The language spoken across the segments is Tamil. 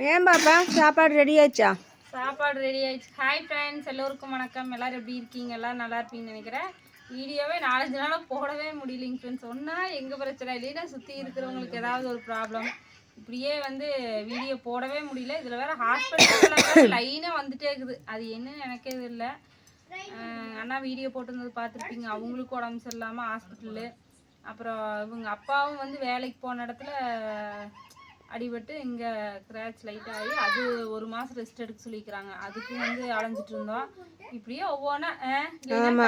ஏன் பாப்பா சாப்பாடு ரெடி ஆயிடுச்சா? சாப்பாடு ரெடி ஆயிடுச்சு. ஹாய் ஃப்ரெண்ட்ஸ் எல்லோருக்கும் வணக்கம். எல்லாரும் எப்படி இருக்கீங்க? எல்லாரும் நல்லா இருப்பீங்கன்னு நினைக்கிறேன். வீடியோவே நாலஞ்சு நாளாக போடவே முடியலைங்க ஃப்ரெண்ட்ஸ் ஒன்றா எங்கள் பிரச்சனை? இல்லைன்னா சுற்றி இருக்கிறவங்களுக்கு ஏதாவது ஒரு ப்ராப்ளம் இப்படியே வந்து வீடியோ போடவே முடியல. இதில் வேற ஹாஸ்பிட்டலில் லைனாக வந்துட்டே இருக்குது. அது என்னன்னு எனக்கே இல்லை அண்ணா வீடியோ போட்டிருந்தது பார்த்துருப்பீங்க. அவங்களுக்கும் உடம்பு சரியில்லாமல் ஹாஸ்பிட்டலு அப்புறம் இவங்க அப்பாவும் வந்து வேலைக்கு போன இடத்துல அடிபட்டு இங்கே கிராச் லைட் ஆகி அது ஒரு மாதம் ரெஸ்ட் எடுக்க சொல்லிக்கிறாங்க. அதுக்கும் வந்து அலைஞ்சிட்டு இருந்தோம். இப்படியே ஒவ்வொன்றா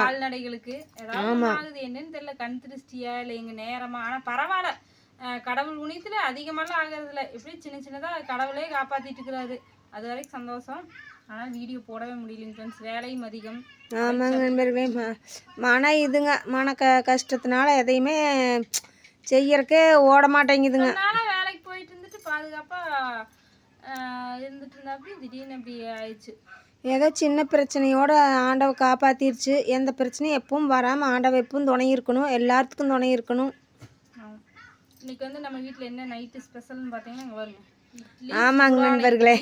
கால்நடைகளுக்கு ஏதாவது ஆகுது. என்னன்னு தெரியல. கண் திருஷ்டியா இல்லை எங்கள் நேரமா? ஆனால் பரவாயில்ல. கடவுள் குணியத்தில் அதிகமாலாம் ஆகிறது இல்லை இப்படி சின்ன சின்னதாக கடவுளே காப்பாற்றிட்டு இருக்கிறாரு. அது வரைக்கும் சந்தோஷம். ஆனால் வீடியோ போடவே முடியலைங்க ஃப்ரெண்ட்ஸ் வேலையும் அதிகம். ஆமாங்க நண்பர்களே மன இதுங்க மன க கஷ்டத்தினால எதையுமே செய்யறக்கே ஓட மாட்டேங்குதுங்க நானும் வேலைக்கு போயிட்டு இருந்துட்டு பாதுகாப்பாக இருந்துட்டு இருந்தாப்படி திடீர்னு அப்படி ஆயிடுச்சு. ஏதோ சின்ன பிரச்சனையோட ஆண்டவ காப்பாத்திருச்சு. எந்த பிரச்சனையும் எப்பவும் வராமல் ஆண்டவ எப்பவும் துணை இருக்கணும். எல்லாத்துக்கும் துணை இருக்கணும். இன்னைக்கு வந்து நம்ம வீட்டில் என்ன நைட்டு ஸ்பெஷல்னு பார்த்தீங்கன்னா வருங்க இட்லி ஆமாங்க நண்பர்களே.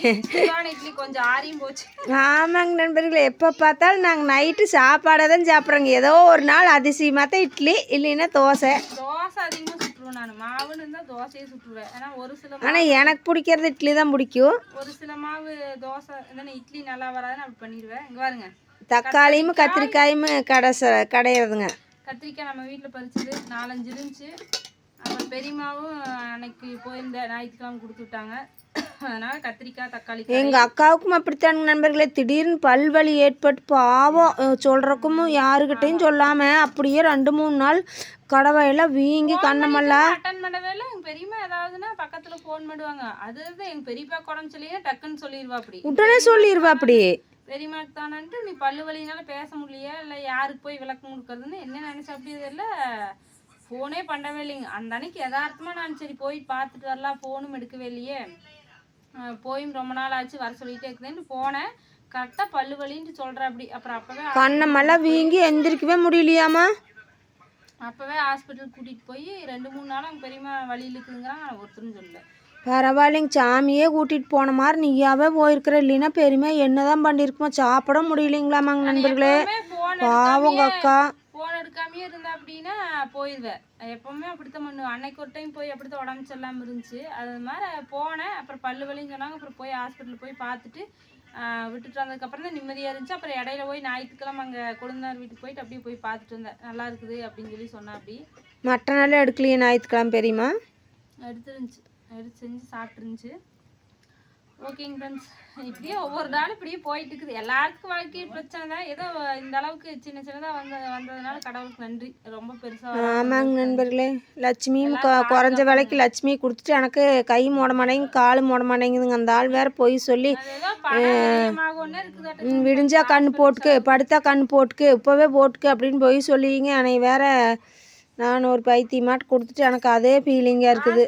கொஞ்சம் ஆறியும் போச்சு. ஆமாங்க நண்பர்களே. எப்போ பார்த்தாலும் நாங்கள் நைட்டு சாப்பாடை தான் சாப்பிட்றோங்க. ஏதோ ஒரு நாள் அதிசயமாக தான் இட்லி இல்லைன்னா தோசை. தோசை அதிகமாக சுட்டுருவேன் நான். மாவுன்னு இருந்தால் தோசையே சுட்டுருவேன். ஏன்னா ஒரு சில ஆனால் எனக்கு பிடிக்கிறது இட்லி தான் பிடிக்கும். ஒரு சில மாவு தோசை இல்லைன்னா இட்லி நல்லா வராதுன்னு அப்படி பண்ணிடுவேன். இங்கே பாருங்க. தக்காளியும் கத்திரிக்காயும் கடை கடையிறதுங்க. கத்திரிக்காய் நம்ம வீட்டில் பறிச்சது. நாலஞ்சு இருந்துச்சு. அப்புறம் பெரியமாவும் அன்னைக்கு போயிருந்த ஞாயிற்றுக்கிழமை கொடுத்து விட்டாங்க. அதனால கத்திரிக்காய் தக்காளி எங்க அக்காவுக்கும் அப்படித்தானுங்க நண்பர்களே. திடீர்னு பல்வலி ஏற்பட்டு பாவம் அஹ் சொல்றக்கும் யாருக்கிட்டையும் சொல்லாம அப்படியே ரெண்டு மூணு நாள் கடவையெல்லாம் வீங்கி கண்ணமெல்லாம் அட்டன் பண்ணவே இல்லை எங்கள் பெரியம்மா ஏதாவதுன்னா பக்கத்தில் ஃபோன் பண்ணுவாங்க. அது தான் எங்கள் பெரியப்பா குடம்பு சொல்லியே டக்குன்னு சொல்லிடுவா அப்படி உடனே சொல்லிடுவா அப்படி பெரியம்மாக்கு தானன்ட்டு நீ பல்லு வலினால பேச முடியலையா? இல்லை யாருக்கு போய் விளக்கம் கொடுக்கறதுன்னு என்ன நினச்சா அப்படி தெரியல ஃபோனே பண்ணவே இல்லைங்க. அந்த அன்னைக்கு யதார்த்தமாக நான் சரி போய் பார்த்துட்டு வரலாம் ஃபோனும் எடுக்கவே இல்லையே. போயும் ரொம்ப நாள் ஆச்சு வர சொல்லிட்டே இருக்குதுன்னு போனேன். கரெக்டாக பல்லு வலின்ட்டு சொல்கிறேன் அப்படி. அப்புறம் அப்போவே கண்ணமெல்லாம் வீங்கி எந்திரிக்கவே முடியலையாமா அப்போவே ஹாஸ்பிட்டல் கூட்டிகிட்டு போய் ரெண்டு மூணு நாள் அவங்க பெரியம்மா வழியில் இருக்குதுங்கிறாங்க நான் ஒருத்தரும் சொல்லல. பரவாயில்லைங்க சாமியே கூட்டிட்டு போன மாதிரி நீயாவே போயிருக்கிற. இல்லைன்னா பெருமை என்னதான் பண்ணிருக்குமா சாப்பிட முடியலைங்களாமாங்க நண்பர்களே. பாவங்க அக்கா. ஃபோன் எடுக்காமயே இருந்தா அப்படின்னா போயிடுவேன் எப்பவுமே அப்படித்தான் பண்ணுவேன். அன்னைக்கு ஒரு டைம் போய் அப்படித்தான் உடம்பு சரியில்லாமல் இருந்துச்சு. அது மாதிரி போனேன். அப்புறம் பல்லு வலின்னு சொன்னாங்க. அப்புறம் போய் ஹாஸ்பிட்டல் போய் பார்த்துட்டு விட்டுட்டு வந்ததுக்கப்புறம் தான் நிம்மதியாக இருந்துச்சு. அப்புறம் இடையில போய் ஞாயிற்றுக்கிழமை அங்கே கொழுந்தார் வீட்டுக்கு போயிட்டு அப்படியே போய் பார்த்துட்டு வந்தேன். நல்லா இருக்குது அப்படின்னு சொல்லி சொன்னா அப்படி. மற்ற நாள் எடுக்கலையே ஞாயிற்றுக்கிழமை பெரியமா எடுத்துருந்துச்சு. எடுத்து செஞ்சு சாப்பிட்டுருந்துச்சு. ஓகேங்க ஃப்ரெண்ட்ஸ் இப்படியே ஒவ்வொரு நாளும் இப்படியே போயிட்டு இருக்குது எல்லாருக்கும் வாழ்க்கை பிரச்சனை தான். ஏதோ இந்த அளவுக்கு சின்ன சின்னதாக வந்த வந்ததுனால கடவுளுக்கு நன்றி. ரொம்ப பெருசாக ஆமாங்க நண்பர்களே. லட்சுமியும் குறைஞ்ச விலைக்கு லட்சுமி கொடுத்துட்டு எனக்கு கை மூட மாட்டேங்குது காலு மூட மாட்டேங்குதுங்க. அந்த ஆள் வேற போய் சொல்லி விடிஞ்சா கண்ணு போட்டுக்கு படுத்தா கண்ணு போட்டுக்கு இப்போவே போட்டுக்கு அப்படின்னு போய் சொல்லிங்க. அன்னை வேற நான் ஒரு பைத்தியமாட்டு கொடுத்துட்டு எனக்கு அதே ஃபீலிங்காக இருக்குது.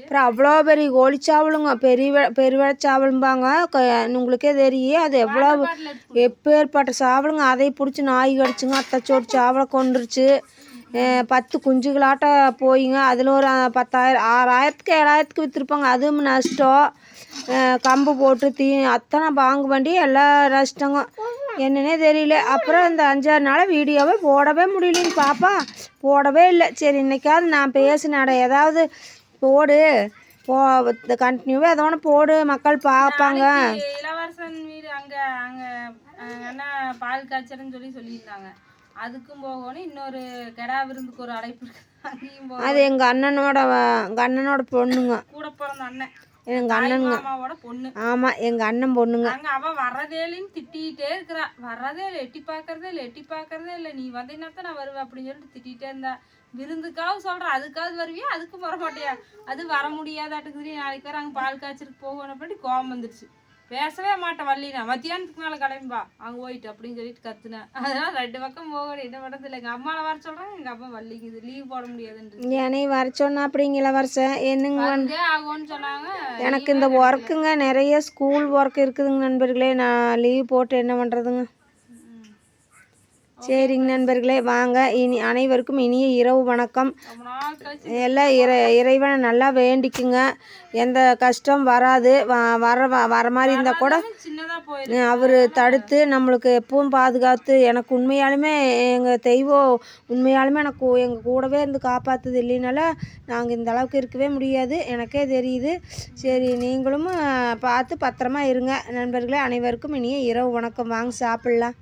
அப்புறம் அவ்வளோ பெரிய கோழிச்சாவலுங்க பெரிய பெருவெளச்சாவலும்பாங்க க- உங்களுக்கே தெரியும். அது எவ்வளோ எப்பேற்பட்ட சாவலுங்க. அதை பிடிச்சி நாய் கடிச்சுங்க. அத்தைச்சோடு சாவலை கொண்டுருச்சு பத்து குஞ்சுகளாட்ட போயிங்க. அதில் ஒரு பத்தாயிரம் ஆறாயிரத்துக்கு ஏழாயிரத்துக்கு விற்றுருப்பாங்க அதுவும் நஷ்டம். கம்பு போட்டு தீ அத்தனை பாங்கு வண்டி எல்லாம் நஷ்டங்க. என்னன்னே தெரியல. அப்புறம் இந்த அஞ்சாறு நாள் வீடியோவே போடவே முடியலைங்க பாப்பா. போடவே இல்லை. சரி இன்னைக்காவது நான் பேசினேன் ஏதாவது போடு. போ கண்டினியூவாக ஏதோ ஒன்று போடு. மக்கள் பார்ப்பாங்க. இளவரசன் வீடு அங்க அங்க அண்ணா பால் காய்ச்சல்னு சொல்லி சொல்லியிருந்தாங்க. அதுக்கும் போகணும். இன்னொரு கெடா விருந்துக்கு ஒரு அழைப்பு அது எங்கள் அண்ணனோட எங்கள் அண்ணனோட பொண்ணுங்க. கூட பிறந்த அண்ணன். எங்கள் அண்ணனுங்க. ஆமாம் எங்கள் அண்ணன் பொண்ணுங்க. அங்க அவ வர்றதேலின்னு திட்டிகிட்டே இருக்கிறா. வர்றதே இல்லை எட்டி பார்க்கறதே இல்லை எட்டி பார்க்கறதே இல்லை. நீ வந்தீங்கன்னா தான் நான் வருவேன் அப்படின்னு சொல்லிட்டு திட்டிகிட்டே இருந்தா. விருந்துக்காவது சொல்கிறேன் அதுக்காவது வருவியா? அதுக்கும் வர மாட்டியா? அது வர முடியாதாட்டுக்குது நாளைக்கு வேற அங்கே பால் காய்ச்சலுக்கு போகணும் அப்படின்னு கோவம் வந்துருச்சு. பேசவே மாட்டேன் வள்ளினா. மத்தியானத்துக்கு மேலே கிளம்பிப்பா அங்கே போயிட்டு அப்படின்னு சொல்லிட்டு கத்துனேன். அதனால ரெண்டு பக்கம் போகணும். என்ன பண்ணுறது இல்லை எங்கள் அம்மாவை வர சொல்கிறேன் எங்கள் அப்பா வள்ளிக்குது லீவ் போட முடியாதுன்றது. என்னை வர சொன்னா அப்படிங்கிற வருஷம் என்னங்க ஆகும்னு சொன்னாங்க. எனக்கு இந்த ஒர்க்குங்க நிறைய ஸ்கூல் ஒர்க் இருக்குதுங்க நண்பர்களே. நான் லீவ் போட்டு என்ன பண்ணுறதுங்க சரிங்க நண்பர்களே வாங்க. இனி அனைவருக்கும் இனிய இரவு வணக்கம். எல்லாம் இறை இறைவனை நல்லா வேண்டிக்குங்க. எந்த கஷ்டம் வராது. வ- வர வ- வர மாதிரி இருந்தால் கூட அவர் தடுத்து நம்மளுக்கு எப்பவும் பாதுகாத்து எனக்கு உண்மையாலுமே எங்கள் தெய்வம் உண்மையாலுமே எனக்கு எங்கள் கூடவே இருந்து காப்பாற்றுது இல்லைனால நாங்கள் இந்த அளவுக்கு இருக்கவே முடியாது. எனக்கே தெரியுது. சரி நீங்களும் பார்த்து பத்திரமா இருங்க. நண்பர்களே அனைவருக்கும் இனிய இரவு வணக்கம். வாங்க சாப்பிட்லாம்.